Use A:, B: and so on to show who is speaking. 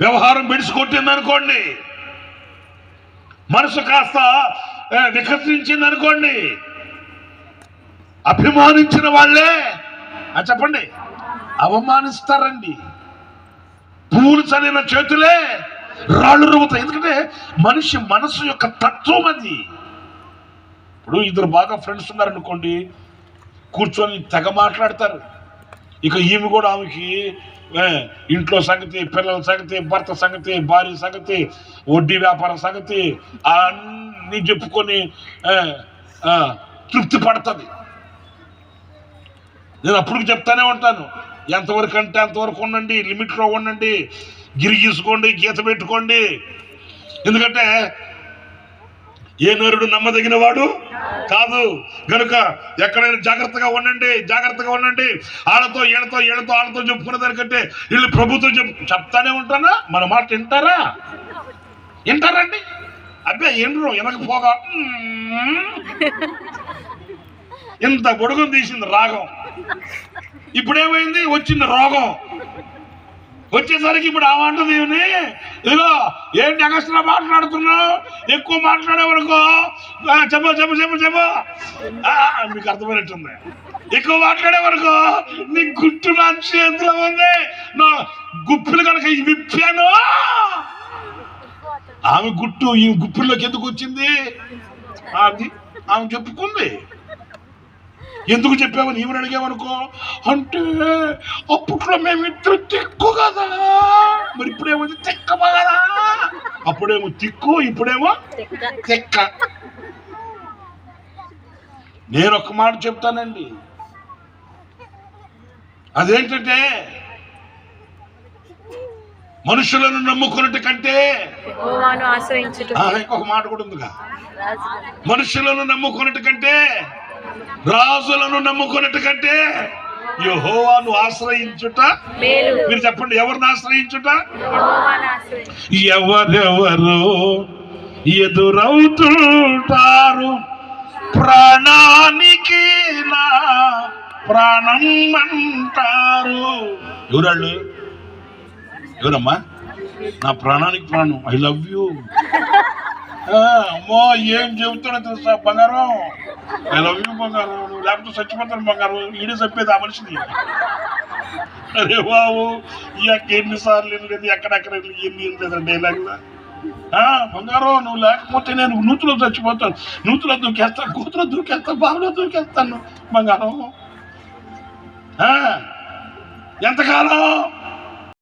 A: వ్యవహారం బెడిసి అనుకోండి మనసు కాస్త వికసించింది అనుకోండి అభిమానించిన వాళ్ళే. అది చెప్పండి. అవమానిస్తారండి. పూలు చదివిన చేతులే రాళ్ళు రువుతాయి ఎందుకంటే మనిషి మనసు యొక్క తత్వం అది. ఇప్పుడు ఇద్దరు బాగా ఫ్రెండ్స్ ఉన్నారనుకోండి కూర్చొని తెగ మాట్లాడతారు. ఇక ఈమె కూడా ఆమెకి ఇంట్లో సంగతి పిల్లల సంగతి భర్త సంగతి భార్య సంగతి వడ్డీ వ్యాపారం సంగతి అన్నీ చెప్పుకొని తృప్తి పడుతుంది. నేను అప్పుడు చెప్తానే ఉంటాను. ఎంతవరకు అంటే అంతవరకు ఉండండి లిమిట్లో ఉండండి గిరి గీసుకోండి గీత పెట్టుకోండి. ఎందుకంటే ఏ నరుడు నమ్మదగిన వాడు కాదు. గనుక ఎక్కడైనా జాగ్రత్తగా ఉండండి జాగ్రత్తగా ఉండండి. ఆడతో ఏడతో ఏడతో ఆడతో చెప్పుకునే దానికంటే వీళ్ళు ప్రభుత్వం చెప్పు చెప్తానే ఉంటానా? మన మాట వింటారా? వింటారండి? అబ్బే ఎండ్రు వెనకపోగా. ఇంత గొడుగును తీసింది రాగం. ఇప్పుడేమైంది? వచ్చింది రోగం. వచ్చేసరికి ఇప్పుడు ఆ అంటుంది ఇదిగో ఏంటి అగస్ట్రా మాట్లాడుతున్నావు? ఎక్కువ మాట్లాడే వరకు చెప్పు చెప్పు చెప్పు చెప్పు. మీకు అర్థమైనట్టుంది. ఎక్కువ మాట్లాడే వరకు నీ గుట్టు నా చేతిలో ఉంది. నా గుప్పులు కనుక ఇవి విప్పాను. ఆమె గుట్టు ఈ గుప్పుల్లోకి ఎందుకు వచ్చింది? అది ఆమె చెప్పుకుంది. ఎందుకు చెప్పావని ఈమెను అడిగామనుకో అంటే అప్పట్లో మేమిద్దరు తిక్కు కదా. మరి ఇప్పుడేమో తిక్క కదా? అప్పుడేమో తిక్కు ఇప్పుడేమో తిక్క. నేను ఒక మాట చెప్తానండి. అదేంటంటే మనుషులను నమ్ముకున్నట్టు కంటే ఇంకొక మాట కూడా ఉందిగా. మనుషులను నమ్ముకున్నట్టు కంటే రాజులను నమ్ముకున్నట్టు కంటే యెహోవాను ఆశ్రయించుట మీరు చెప్పండి ఎవరిని ఆశ్రయించుట? ఎవరెవరు ఎదురవుతుంటారు? ప్రాణానికి నా ప్రాణం అంటారు. ఎవరాళ్ళు? ఎవరమ్మా? నా ప్రాణానికి ప్రాణం. ఐ లవ్ యూ అమ్మో ఏం చెబుతున్నా తెలుసా బంగారం? ఐ లవ్ యూ బంగారం. నువ్వు లేకపోతే చచ్చిపోతాను బంగారం. ఈడే చెప్పేది ఆ మనిషిది అరే బాబు ఇక ఎన్నిసార్లు వెళ్ళలేదు ఎక్కడెక్కడ వెళ్ళి ఎన్ని వెళ్ళలేదండి ఇలాగా బంగారం నువ్వు లేకపోతే నేను నూతులో చచ్చిపోతాను. నూతులో దూకేస్తాను కూతురు దూకేస్తాను బాబులో దూకేస్తాను. బంగారం. ఎంతకాలం?